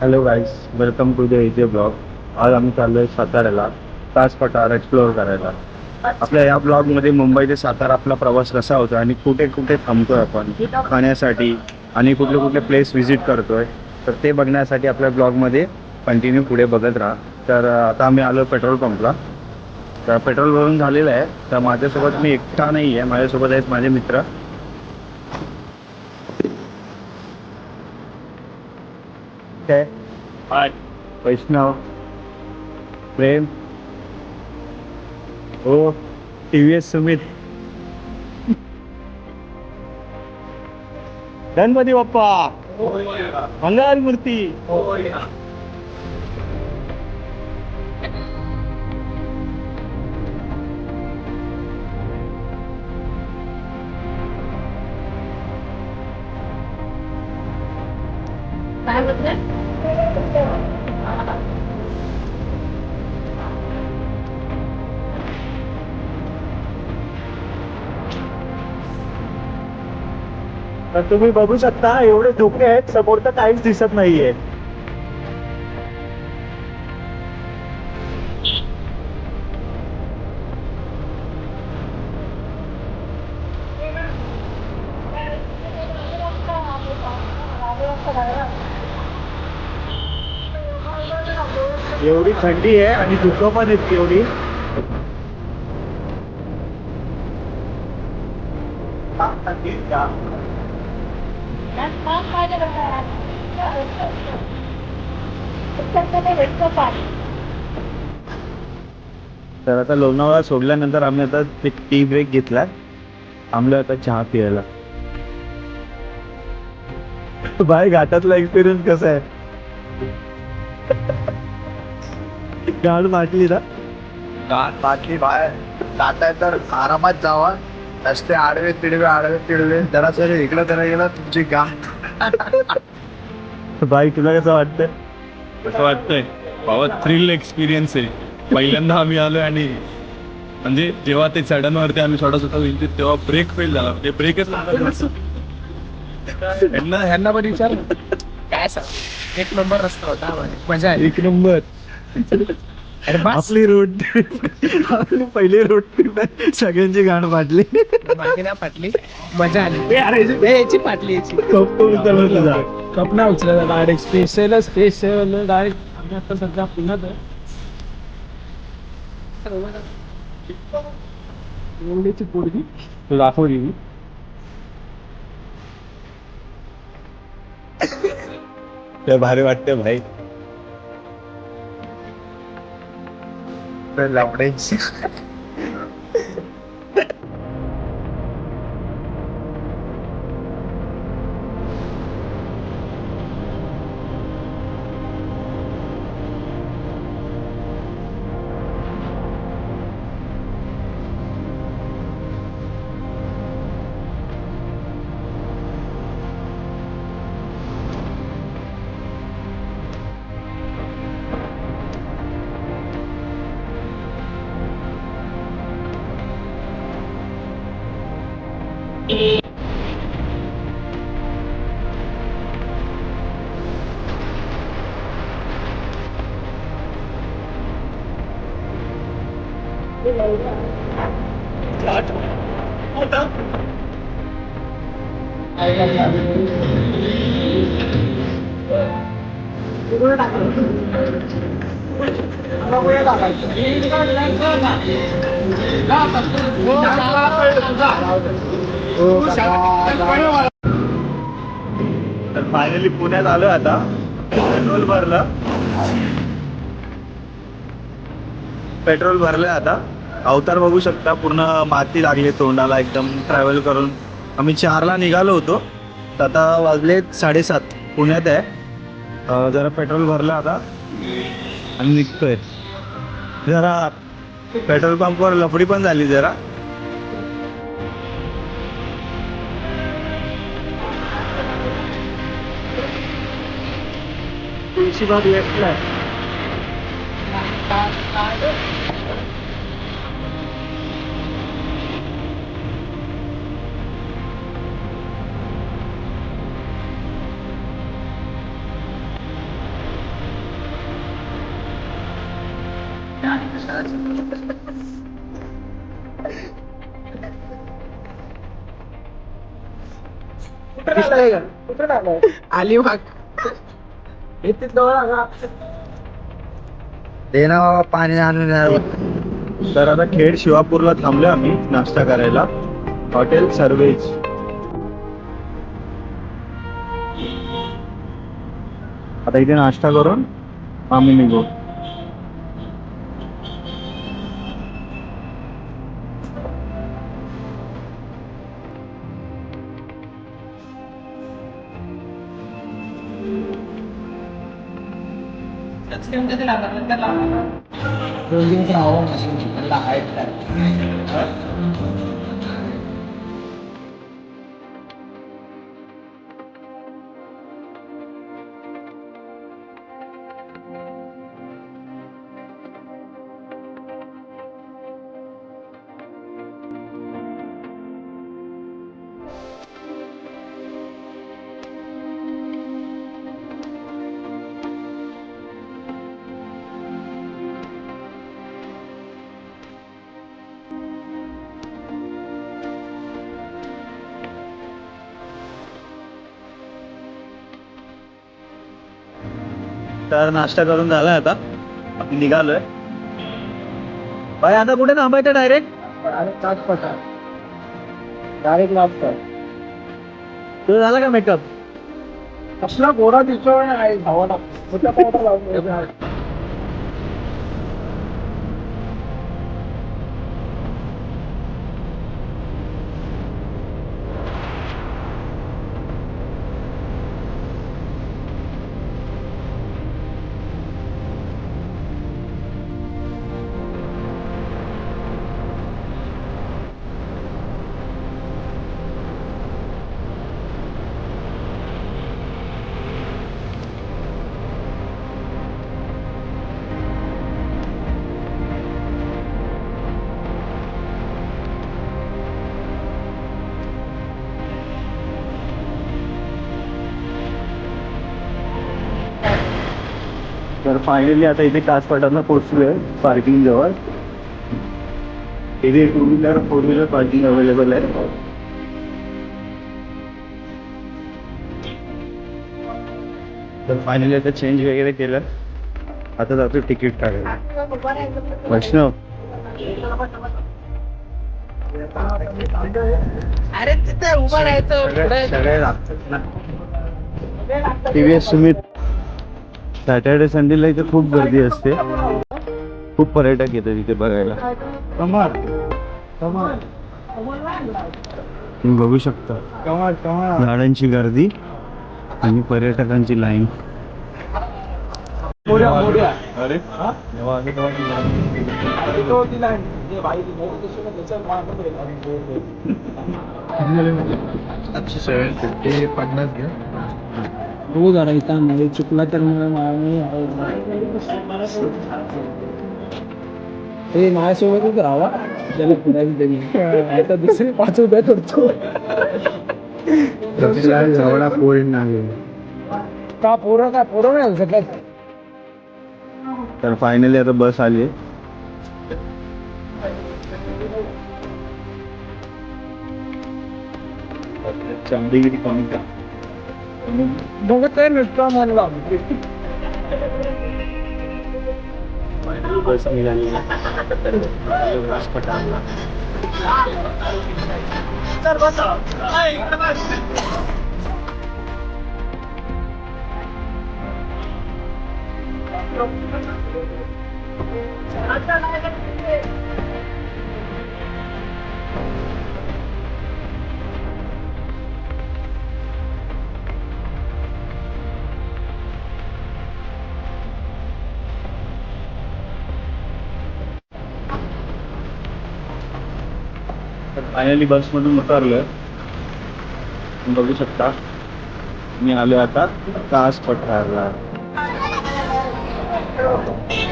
Hello guys welcome to the AJ blog आज आम्ही चाललो आहे साताऱ्याला ताज पठार एक्सप्लोअर करायला. आपल्या या ब्लॉगमध्ये मुंबई ते सातारा आपला प्रवास कसा होतो आणि कुठे कुठे थांबतोय आपण खाण्यासाठी आणि कुठले कुठले प्लेस व्हिजिट करतोय तर ते बघण्यासाठी आपल्या ब्लॉगमध्ये कंटिन्यू पुढे बघत राहा. तर आता आम्ही आलो पेट्रोल पंपला तर पेट्रोल भरून झालेलं आहे तर माझ्यासोबत मी एकटा नाही आहे माझ्यासोबत आहेत माझे मित्र. काय वैष्णव प्रेम हो T V S Sumit. Ganpati Bappa मंगल मूर्ती। तर तुम्ही बघू शकता एवढे धुके आहेत समोर तर काहीच दिसत नाहीये. एवढी थंडी आहे आणि धुकं पण आहेत एवढी. तर आता लोणावळा सोडल्यानंतर आम्ही आता टी ब्रेक घेतला आम्हाला आता चहा प्यायला बाय घाटातला एक्सपिरियन्स कसा आहे? गाड वाटली ना? गाड बाटली बाय जाताय तर आरामात जावा. रस्ते आडवे तिडवे आडवे तिडवे. जरा सर इकडे जरा गेला तुमची गाठ. बाई तुला कसं वाटतंय? असं वाटतंय? बाबा थ्रिल एक्सपिरियन्स आहे. पहिल्यांदा आम्ही आलोय आणि म्हणजे जेव्हा ते चढणवरती आम्ही सोडत होतो विंचीत, तेव्हा ब्रेक फेल झाला. म्हणजे ब्रेकच ह्यांना ह्यांना पण विचार. काय सांग एक नंबर रस्ता होता हा. मजा आली. एक नंबर आपली रोड आपली पहिली रोड ट्रिप आहे. सगळ्यांची गाण मागे ना फाटली मजा आली. अरे याची फाटली याची कप नाही उचलायला डायरेक्ट स्पेशल स्पेशल डायरेक्ट आम्ही आता सध्या पुण्यात आहे. एवढीची पोरगी. तू दाखवली मी भारी वाटते भाई. de la Laurencia. तर फायनली पुण्यात आलो आता. पेट्रोल भरलं. पेट्रोल भरलं आता. अवतार बघू शकता पूर्ण माती लागली तोंडाला एकदम ट्रॅव्हल करून. आम्ही चारला निघालो होतो. तर आता वाजले साडेसात. पुण्यात आहे. जरा पेट्रोल भरलं आता. आणि निघतोय. जरा पेट्रोल पंपवर लफडी पण झाली जरा. तुळशीबाग लेफ्टला आहे अलिबाग दे ना बाबा पाणी आणून. तर आता खेड शिवापूरला थांबलो आम्ही नाश्ता करायला. हॉटेल सर्वेज. आता इथे नाश्ता करून आम्ही निघू. दोन दिवस राहावं मशीन त्याला हाईट काय तर नाश्ता करून झालाय आता. आपण निघालोय. बाय आता कुठे थांबायचं डायरेक्ट डायरेक्ट लॉबस्टर तुझं झाला का मेकअप कसला गोरा दिसतोय फायनली आता इथे कासपाटांना पोहोचलोय पार्किंग जवळ. इथे two wheeler four wheeler parking available आहे. तर फायनली आता चेंज वगैरे केलं. आता जातो तिकीट काढायला. वैष्णव. अरे तिथे उभं राहायचं. सगळे सगळे लागतात ना. T V S Sumit. Saturday संडेला इथे खूप गर्दी असते. खूप पर्यटक येतात इथे बघायला. कमर कमर तुम्ही बघू शकता. कमर कमर झाडांची गर्दी आणि पर्यटकांची लाईन. अरे. सेवन फिफ्टी पन्नास घ्या. रोज इथं मध्ये चुकला तर मग हे माझ्यासोबतच राहावा त्याला फिरायला तरी आता दुसरे पाच जवळा पोळी नाही का पोरं काय पोरं नाही शकत तर फायनली आता बस आली चंदीगिरी कमी का? बघत आहे नुसतं म्हणला बस निघाली तर फायनली बसमधून उतरलोय. तुम्ही बघू शकता. मी आलोय आता कास पठारला.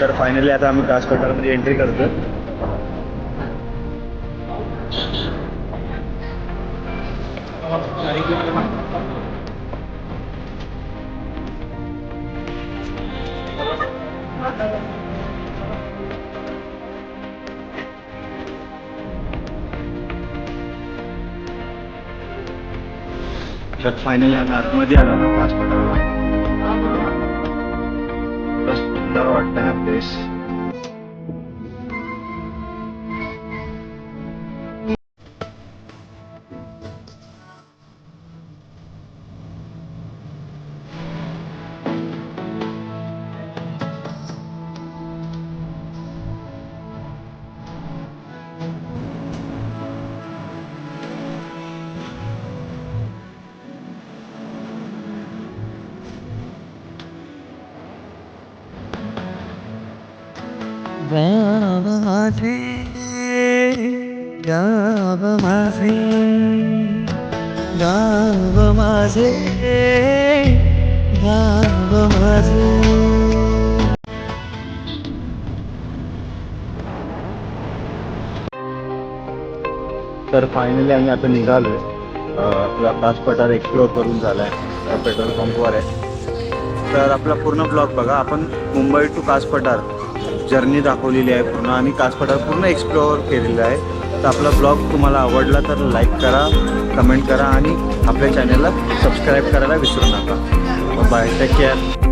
तर फायनली आता आम्ही कास पठारमध्ये एंट्री करतोय. तर फायनली आम्ही आतमध्ये आला ना कास पठारला सुंदर वाटतं ना प्लेस गाव माझे गाव माझे गाव माझे गाव माझे. तर फायनली आम्ही आता निघालो आहे आपला कास पठार एक्सप्लोअर करून झालाय. आहे पेट्रोल पंपवर आहे. तर आपला पूर्ण ब्लॉग बघा. आपण मुंबई टू कास पठार जर्नी दाखवलेली आहे पूर्ण. आणि कास पूर्ण एक्सप्लोअर केलेलं आहे. तर आपला ब्लॉग तुम्हाला आवडला तर लाईक करा कमेंट करा आणि आपल्या चॅनलला सबस्क्राईब करायला विसरू नका. Bye take care